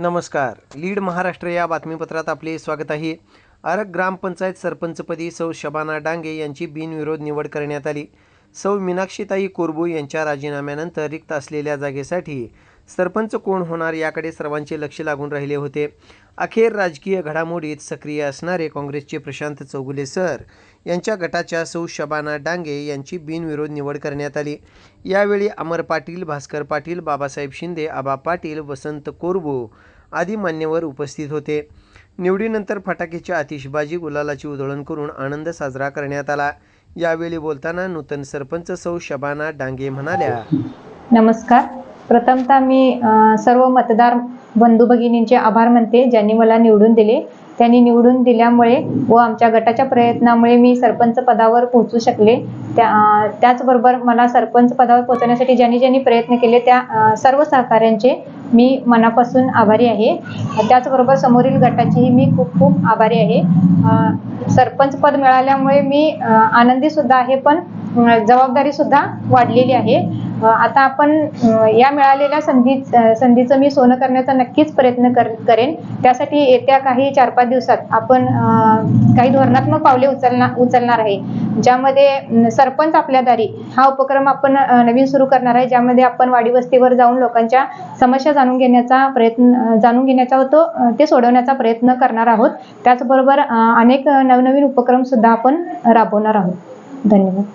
नमस्कार. लीड महाराष्ट्र या बातमीपत्रात आपले स्वागत आहे. आरग ग्रामपंचायत सरपंचपदी सौ शबाना डांगे यांची बिनविरोध निवड करण्यात आली. सौ मीनाक्षीताई कोरबू यांच्या राजीनाम्यानंतर रिक्त असलेल्या जागेसाठी सरपंच कोण होणार याकडे सर्वांचे लक्ष लागून राहिले होते. अखेर राजकीय घडामोडीत सक्रिय असणारे काँग्रेसचे प्रशांत चौगुले सर यांच्या गटाच्या सौ शबाना डांगे यांची बिनविरोध निवड करण्यात आली. यावेळी अमर पाटील भास्कर पाटील बाबासाहेब शिंदे आबा पाटील वसंत कोरबू आदी मान्यवर उपस्थित होते. निवडीनंतर फटाक्याची आतिषबाजी गुलालाची उधळण करून आनंद साजरा करण्यात आला. यावेळी बोलताना नूतन सरपंच सौ शबाना डांगे म्हणाल्या नमस्कार. प्रथमतः मी सर्व मतदार बंधू भगिनींचे आभार मानते ज्यांनी मला निवडून दिले. त्यांनी निवडून दिल्यामुळे व आमच्या गटाच्या प्रयत्नामुळे मी सरपंच पदावर पोहोचू शकले. त्या त्याचबरोबर मला सरपंच पदावर पोहोचण्यासाठी ज्यांनी ज्यांनी प्रयत्न केले त्या सर्व सहकाऱ्यांचे मी मनापासून आभारी आहे. त्याचबरोबर समोरील गटाचीही मी खूप खूप आभारी आहे. सरपंच पद मिळाल्यामुळे मी आनंदी सुद्धा आहे पण जबाबदारी सुद्धा वाढलेली आहे. आता आपण या मिळालेल्या संधी संधीचं मी सोनं करण्याचा नक्कीच प्रयत्न कर करेन. त्यासाठी येत्या काही चार पाच दिवसात आपण काही धोरणात्मक पावले उचलणार उचलणार आहे. ज्यामध्ये सरपंच आपल्या दारी हा उपक्रम आपण नवीन सुरू करणार आहे. ज्यामध्ये आपण वाडी वस्तीवर जाऊन लोकांच्या समस्या जाणून घेण्याचा प्रयत्न जाणून घेण्याचा होतो ते सोडवण्याचा प्रयत्न करणार आहोत. त्याचबरोबर अनेक नवनवीन उपक्रम सुद्धा आपण राबवणार आहोत. धन्यवाद.